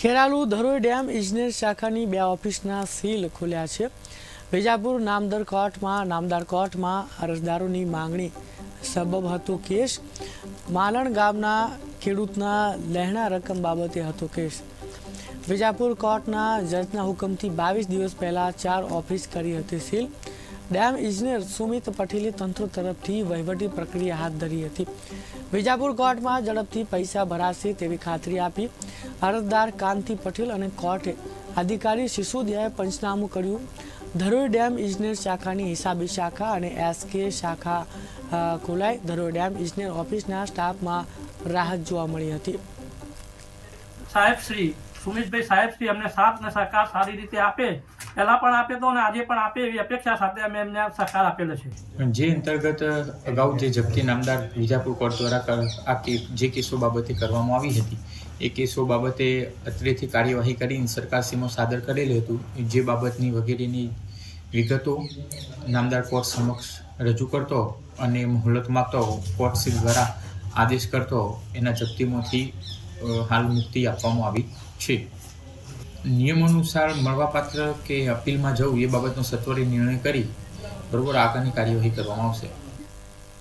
Kheralu Dharoi dam ઇજનેર શાખાની બે ઓફિસના સીલ ખોલ્યા છે. વિજાપુર નામદર કોર્ટમાં નામદાર કોર્ટમાં અરજદારોની માંગણી સબબ હતો કેસ. માલણ ગામના ખેડૂતના લહેણા રકમ બાબતે હતો કેસ. વિજાપુર કોર્ટના જજના હુકમથી બાવીસ દિવસ પહેલા ચાર ઓફિસ કરી હતી સીલ. ડેમ ઇજનેર સુમિત પટેલે તંત્ર તરફથી વહીવટી પ્રક્રિયા હાથ ધરી હતી. વિજાપુર કોર્ટમાં ઝડપથી પૈસા ભરાશે તેવી ખાતરી આપી અરજદાર કાંતિ પટેલ અને કોર્ટે અધિકારી સિસોદિયાએ પંચનામું કર્યું. ધરોઈ ડેમ ઇજનેર શાખાની હિસાબી શાખા અને એસકે શાખા ખોલાઈ ધરોઈ ડેમ ઇજનેર ઓફિસના સ્ટાફમાં રાહત જોવા મળી હતી. સાહેબ શ્રી સુમિતભાઈ સાહેબશ્રી અમને સાથ અને સહકાર સારી રીતે આપે. પહેલાં પણ આપે તો અને આજે પણ આપે એવી અપેક્ષા સાથે અમે એમને સહકાર આપેલો છે. જે અંતર્ગત અગાઉ જે જપ્તી નામદાર વિજાપુર કોર્ટ દ્વારા આ જે કેસો બાબતે કરવામાં આવી હતી, એ કેસો બાબતે અત્રેથી કાર્યવાહી કરીને સરકારશ્રીમાં સાદર કરેલું હતું. જે બાબતની વગેરેની વિગતો નામદાર કોર્ટ સમક્ષ રજૂ કરતો અને મુહૂર્ત માગતો કોર્ટશ્રી દ્વારા આદેશ કરતો, એના જપ્તીમાંથી હાલ મુક્તિ આપવામાં આવી છે. નિયમ અનુસાર મળવાપાત્ર કે અપીલમાં જવું એ બાબતનો સત્વરે નિર્ણય કરી બરોબર આગળની કાર્યવાહી કરવામાં આવશે.